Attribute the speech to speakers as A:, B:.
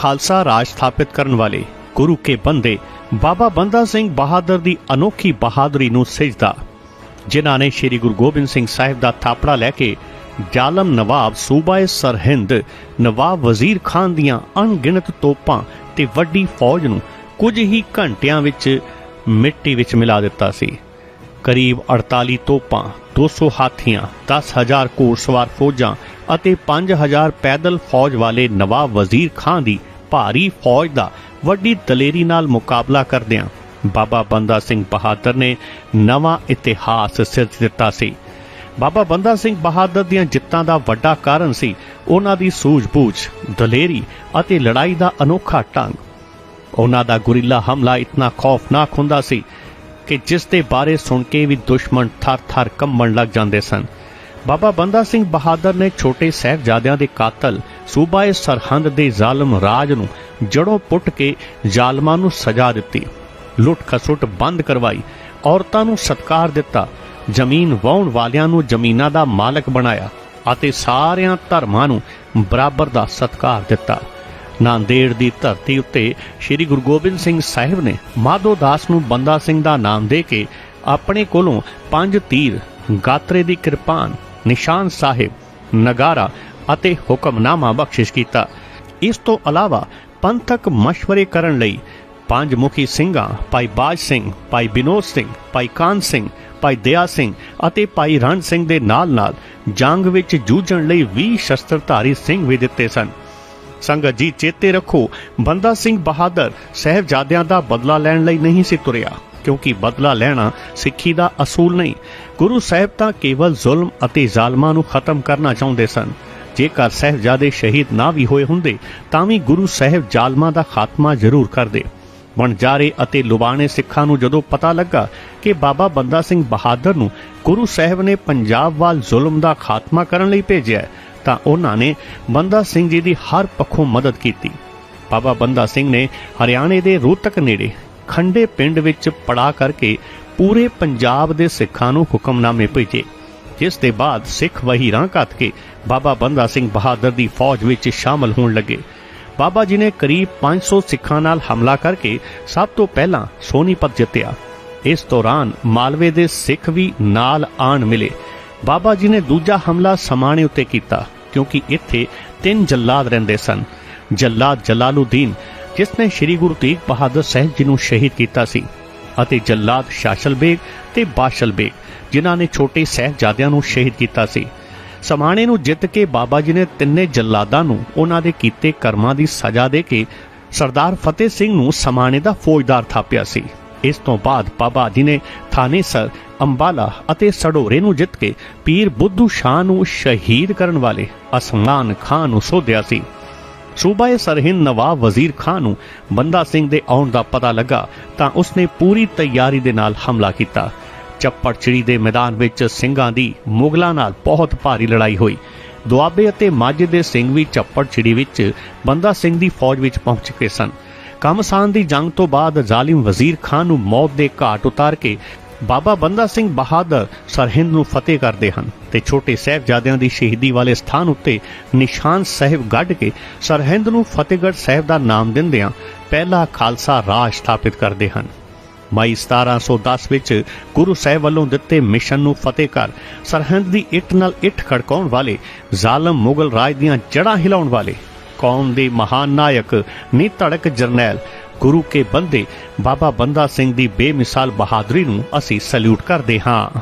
A: ਖਾਲਸਾ ਰਾਜ ਸਥਾਪਿਤ ਕਰਨ ਵਾਲੇ ਗੁਰੂ ਕੇ ਬੰਦੇ ਬਾਬਾ ਬੰਦਾ ਸਿੰਘ ਬਹਾਦਰ ਦੀ ਅਨੋਖੀ ਬਹਾਦਰੀ ਨੂੰ ਸਜਦਾ। ਜਿਨ੍ਹਾਂ ਨੇ ਸ੍ਰੀ ਗੁਰੂ ਗੋਬਿੰਦ ਸਿੰਘ ਸਾਹਿਬ ਦਾ ਥਾਪੜਾ ਲੈ ਕੇ ਜ਼ਾਲਮ ਨਵਾਬ ਸੂਬਾਏ ਸਰਹਿੰਦ ਨਵਾਬ ਵਜ਼ੀਰ ਖਾਨ ਦੀਆਂ ਅਣਗਿਣਤ ਤੋਪਾਂ ਤੇ ਵੱਡੀ ਫੌਜ ਨੂੰ ਕੁਝ ਹੀ ਘੰਟਿਆਂ ਵਿੱਚ ਮਿੱਟੀ ਵਿੱਚ ਮਿਲਾ ਦਿੱਤਾ ਸੀ। ਕਰੀਬ 48 ਤੋਪਾਂ 200 ਹਾਥੀਆਂ 10000 ਘੋੜਸਵਾਰ ਫੌਜਾਂ ਅਤੇ 5000 ਪੈਦਲ ਫੌਜ ਵਾਲੇ ਨਵਾਬ ਵਜ਼ੀਰ ਖਾਨ ਦੀ ਭਾਰੀ ਫੌਜ ਦਾ ਵੱਡੀ ਦਲੇਰੀ ਨਾਲ ਮੁਕਾਬਲਾ ਕਰਦਿਆਂ ਬਾਬਾ ਬੰਦਾ ਸਿੰਘ ਬਹਾਦਰ ਨੇ ਨਵਾਂ ਇਤਿਹਾਸ ਸਿਰਜ ਦਿੱਤਾ ਸੀ। ਬਾਬਾ ਬੰਦਾ ਸਿੰਘ ਬਹਾਦਰ ਦੀਆਂ ਜਿੱਤਾਂ ਦਾ ਵੱਡਾ ਕਾਰਨ ਸੀ ਉਹਨਾਂ ਦੀ ਸੂਝ-ਬੂਝ, ਦਲੇਰੀ ਅਤੇ ਲੜਾਈ ਦਾ ਅਨੋਖਾ ਢੰਗ ਉਹਨਾਂ ਦਾ ਗੁਰੀਲਾ ਹਮਲਾ ਇਤਨਾ ਖੌਫਨਾਕ ਹੁੰਦਾ ਸੀ ਕਿ ਜਿਸ ਦੇ ਬਾਰੇ ਸੁਣ ਕੇ ਵੀ ਦੁਸ਼ਮਣ ਥਰ-ਥਰ ਕੰਬਣ ਲੱਗ ਜਾਂਦੇ ਸਨ। ਬਾਬਾ ਬੰਦਾ ਸਿੰਘ ਬਹਾਦਰ ਨੇ ਛੋਟੇ ਸਾਹਿਬਜ਼ਾਦਿਆਂ ਦੇ ਕਾਤਲ ਸੂਬਾਏ ਸਰਹੰਦ ਦੇ ਜ਼ਾਲਮ ਰਾਜ ਨੂੰ ਜੜੋਂ ਪੁੱਟ ਕੇ ਜ਼ਾਲਮਾਂ ਨੂੰ ਸਜ਼ਾ ਦਿੱਤੀ। ਲੁੱਟ ਖਸੁੱਟ ਬੰਦ ਕਰਵਾਈ। ਔਰਤਾਂ ਨੂੰ ਸਤਕਾਰ ਦਿੱਤਾ। ਜ਼ਮੀਨ ਵਾਹੁਣ ਵਾਲਿਆਂ ਨੂੰ ਜ਼ਮੀਨਾਂ ਦਾ ਮਾਲਕ ਬਣਾਇਆ ਅਤੇ ਸਾਰਿਆਂ ਧਰਮਾਂ ਨੂੰ ਬਰਾਬਰ ਦਾ ਸਤਕਾਰ ਦਿੱਤਾ। ਨਾਂਦੇੜ ਦੀ ਧਰਤੀ ਉੱਤੇ ਸ੍ਰੀ ਗੁਰੂ ਗੋਬਿੰਦ ਸਿੰਘ ਸਾਹਿਬ ਨੇ ਮਾਧੋ ਦਾਸ ਨੂੰ ਬੰਦਾ ਸਿੰਘ ਦਾ ਨਾਮ ਦੇ ਕੇ ਆਪਣੇ ਕੋਲੋਂ ਪੰਜ ਤੀਰ, ਗਾਤਰੇ ਦੀ ਕਿਰਪਾਨ, ਨਿਸ਼ਾਨ ਸਾਹਿਬ, ਨਗਾਰਾ ਅਤੇ ਹੁਕਮਨਾਮਾ ਬਖਸ਼ਿਸ਼ ਕੀਤਾ। ਇਸ ਤੋਂ ਇਲਾਵਾ ਪੰਥਕ ਮਸ਼ਵਰੇ ਕਰਨ ਲਈ ਪੰਜ ਮੁਖੀ ਸਿੰਘਾਂ ਭਾਈ ਬਾਜ ਸਿੰਘ, ਭਾਈ ਬਿਨੋਦ ਸਿੰਘ, ਭਾਈ ਕਾਨ ਸਿੰਘ, ਭਾਈ ਦਇਆ ਸਿੰਘ ਅਤੇ ਭਾਈ ਰਣ ਸਿੰਘ ਦੇ ਨਾਲ-ਨਾਲ ਜੰਗ ਵਿੱਚ ਜੂਝਣ ਲਈ 20 ਸ਼ਸਤਰਧਾਰੀ ਸਿੰਘ ਵੀ ਦਿੱਤੇ ਸਨ। ਸੰਗਤ ਜੀ ਚੇਤੇ ਰੱਖੋ, ਬੰਦਾ ਸਿੰਘ ਬਹਾਦਰ ਸਹਿਬਜ਼ਾਦਿਆਂ ਦਾ ਬਦਲਾ ਲੈਣ ਲਈ ਨਹੀਂ ਸੀ ਤੁਰਿਆ, ਕਿਉਂਕਿ ਬਦਲਾ ਲੈਣਾ ਸਿੱਖੀ ਦਾ ਅਸੂਲ ਨਹੀਂ। ਗੁਰੂ ਸਾਹਿਬ ਤਾਂ ਕੇਵਲ ਜ਼ੁਲਮ ਅਤੇ ਜ਼ਾਲਮਾਂ ਨੂੰ ਖਤਮ ਕਰਨਾ ਚਾਹੁੰਦੇ ਸਨ। ਜੇਕਰ ਸਹਿਬਜ਼ਾਦੇ ਸ਼ਹੀਦ ਨਾ ਵੀ ਹੋਏ ਹੁੰਦੇ, ਤਾਂ ਵੀ ਗੁਰੂ ਸਾਹਿਬ ਜ਼ਾਲਮਾਂ ਦਾ ਖਾਤਮਾ ਜ਼ਰੂਰ ਕਰਦੇ। ਵਣਜਾਰੇ ਅਤੇ ਲੁਬਾਣੇ ਸਿੱਖਾਂ ਨੂੰ ਜਦੋਂ ਪਤਾ ਲੱਗਾ ਕਿ ਬਾਬਾ ਬੰਦਾ ਸਿੰਘ ਬਹਾਦਰ ਨੂੰ ਗੁਰੂ ਸਾਹਿਬ ਨੇ ਪੰਜਾਬ ਵੱਲ ਜ਼ੁਲਮ ਦਾ ਖਾਤਮਾ ਕਰਨ ਲਈ ਭੇਜਿਆ, ਤਾਂ ਉਹਨਾਂ ਨੇ ਬੰਦਾ ਸਿੰਘ ਜੀ ਦੀ ਹਰ ਪੱਖੋਂ ਮਦਦ ਕੀਤੀ। ਬਾਬਾ ਬੰਦਾ ਸਿੰਘ ਨੇ ਹਰਿਆਣੇ ਦੇ ਰੋਹਤਕ ਨੇੜੇ ਖੰਡੇ ਪਿੰਡ ਵਿੱਚ ਪੜਾ ਕਰਕੇ ਪੂਰੇ ਪੰਜਾਬ ਦੇ ਸਿੱਖਾਂ ਨੂੰ ਹੁਕਮਨਾਮੇ ਭੇਜੇ। ਜਿਸ ਦੇ ਬਾਅਦ ਸਿੱਖ ਵਹੀਰਾਂ ਘੱਤ ਕੇ ਬਾਬਾ ਬੰਦਾ ਸਿੰਘ ਬਹਾਦਰ ਦੀ ਫੌਜ ਵਿੱਚ ਸ਼ਾਮਲ ਹੋਣ ਲੱਗੇ। ਬਾਬਾ ਜੀ ਨੇ ਕਰੀਬ 500 ਸਿੱਖਾਂ ਨਾਲ ਹਮਲਾ ਕਰਕੇ ਸਭ ਤੋਂ ਪਹਿਲਾਂ ਸੋਨੀਪਤ ਜਿੱਤਿਆ। ਇਸ ਦੌਰਾਨ ਮਾਲਵੇ ਦੇ ਸਿੱਖ ਵੀ ਨਾਲ ਆਣ ਮਿਲੇ। ਬਾਬਾ ਜੀ ਨੇ ਦੂਜਾ ਹਮਲਾ ਸਮਾਣੇ ਉੱਤੇ ਕੀਤਾ, ਕਿਉਂਕਿ ਇੱਥੇ ਤਿੰਨ ਜੱਲਾਦ ਰਹਿੰਦੇ ਸਨ। ਜੱਲਾਦ ਜਲਾਲਉਦੀਨ ਜਿਸ ਨੇ ਸ੍ਰੀ ਗੁਰੂ ਤੇਗ ਬਹਾਦਰ ਸਾਹਿਬ ਜੀ ਨੂੰ ਸ਼ਹੀਦ ਕੀਤਾ ਸੀ, ਅਤੇ ਜੱਲਾਦ ਸ਼ਾਸ਼ਲ ਬੇਗ ਤੇ ਬਾਸ਼ਲ ਬੇਗ ਜਿਨ੍ਹਾਂ ਨੇ ਛੋਟੇ ਸਹਿਬਜ਼ਾਦਿਆਂ ਨੂੰ ਸ਼ਹੀਦ ਕੀਤਾ ਸੀ। ਸਮਾਣੇ ਨੂੰ ਜਿੱਤ ਕੇ ਬਾਬਾ ਜੀ ਨੇ ਤਿੰਨੇ ਜੱਲਾਦਾਂ ਨੂੰ ਉਹਨਾਂ ਦੇ ਕੀਤੇ ਕਰਮਾਂ ਦੀ ਸਜ਼ਾ ਦੇ ਕੇ ਸਰਦਾਰ ਫਤਿਹ ਸਿੰਘ ਨੂੰ ਸਮਾਣੇ ਦਾ ਫੌਜਦਾਰ ਥਾਪਿਆ ਸੀ। ਇਸ ਤੋਂ ਬਾਅਦ ਬਾਬਾ ਜੀ ਨੇ ਥਾਣੇ ਸਰ ਅੰਬਾਲਾ ਅਤੇ ਸੜੋਰੇ ਨੂੰ ਜਿੱਤ ਕੇ ਪੀਰ ਬੁੱਧੂ ਸ਼ਾਹ ਨੂੰ ਸ਼ਹੀਦ ਕਰਨ ਵਾਲੇ ਅਸਮਾਨ ਖਾਨ ਨੂੰ ਸੋਧਿਆ ਸੀ। ਸੂਬਾਏ ਸਰਹਿੰਦ ਨਵਾਬ ਵਜ਼ੀਰ ਖਾਨ ਨੂੰ ਬੰਦਾ ਸਿੰਘ ਦੇ ਆਉਣ ਦਾ ਪਤਾ ਲੱਗਾ ਤਾਂ ਉਸਨੇ ਪੂਰੀ ਤਿਆਰੀ ਦੇ ਨਾਲ ਹਮਲਾ ਕੀਤਾ। ਚੱਪੜਚਿੜੀ ਦੇ ਮੈਦਾਨ ਵਿੱਚ ਸਿੰਘਾਂ ਦੀ ਮੁਗਲਾਂ ਨਾਲ ਬਹੁਤ ਭਾਰੀ ਲੜਾਈ ਹੋਈ। ਦੁਆਬੇ ਅਤੇ ਮਾਝੇ ਦੇ ਸਿੰਘ ਵੀ ਚੱਪੜਚਿੜੀ ਵਿੱਚ ਬੰਦਾ ਸਿੰਘ ਦੀ ਫੌਜ ਵਿੱਚ ਪਹੁੰਚ ਚੁੱਕੇ ਸਨ। ਕਮਸਾਨ ਦੀ ਜੰਗ ਤੋਂ ਬਾਅਦ ਜ਼ਾਲਿਮ ਵਜ਼ੀਰ ਖਾਨ ਨੂੰ ਮੌਤ ਦੇ ਘਾਟ ਉਤਾਰ ਕੇ ਬਾਬਾ ਬੰਦਾ ਸਿੰਘ ਬਹਾਦਰ ਸਰਹਿੰਦ ਨੂੰ ਫਤਿਹ ਕਰਦੇ ਹਨ ਤੇ ਛੋਟੇ ਸਾਹਿਬਜ਼ਾਦਿਆਂ ਦੀ ਸ਼ਹੀਦੀ ਵਾਲੇ ਸਥਾਨ ਉੱਤੇ ਨਿਸ਼ਾਨ ਸਾਹਿਬ ਗੱਡ ਕੇ ਸਰਹਿੰਦ ਨੂੰ ਫਤਿਹਗੜ੍ਹ ਸਾਹਿਬ ਦਾ ਨਾਮ ਦਿੰਦਿਆਂ ਪਹਿਲਾ ਖਾਲਸਾ ਰਾਜ ਸਥਾਪਿਤ ਕਰਦੇ ਹਨ। ਮਈ 1710 ਵਿੱਚ ਗੁਰੂ ਸਾਹਿਬ ਵੱਲੋਂ ਦਿੱਤੇ ਮਿਸ਼ਨ ਨੂੰ ਫਤਿਹ ਕਰ ਸਰਹੰਦ ਦੀ ਇੱਟ ਨਾਲ ਇੱਟ ਖੜਕਾਉਣ ਵਾਲੇ ਜ਼ਾਲਮ ਮੁਗਲ ਰਾਜ ਦੀਆਂ ਜੜ੍ਹਾਂ ਹਿਲਾਉਣ ਵਾਲੇ ਕੌਮ ਦੇ ਮਹਾਨ ਨਾਇਕ ਨੀ ਧੜਕ ਜਰਨੈਲ ਗੁਰੂ ਕੇ ਬੰਦੇ ਬਾਬਾ ਬੰਦਾ ਸਿੰਘ ਦੀ ਬੇਮਿਸਾਲ ਬਹਾਦਰੀ ਨੂੰ ਅਸੀਂ ਸੈਲੂਟ ਕਰਦੇ ਹਾਂ।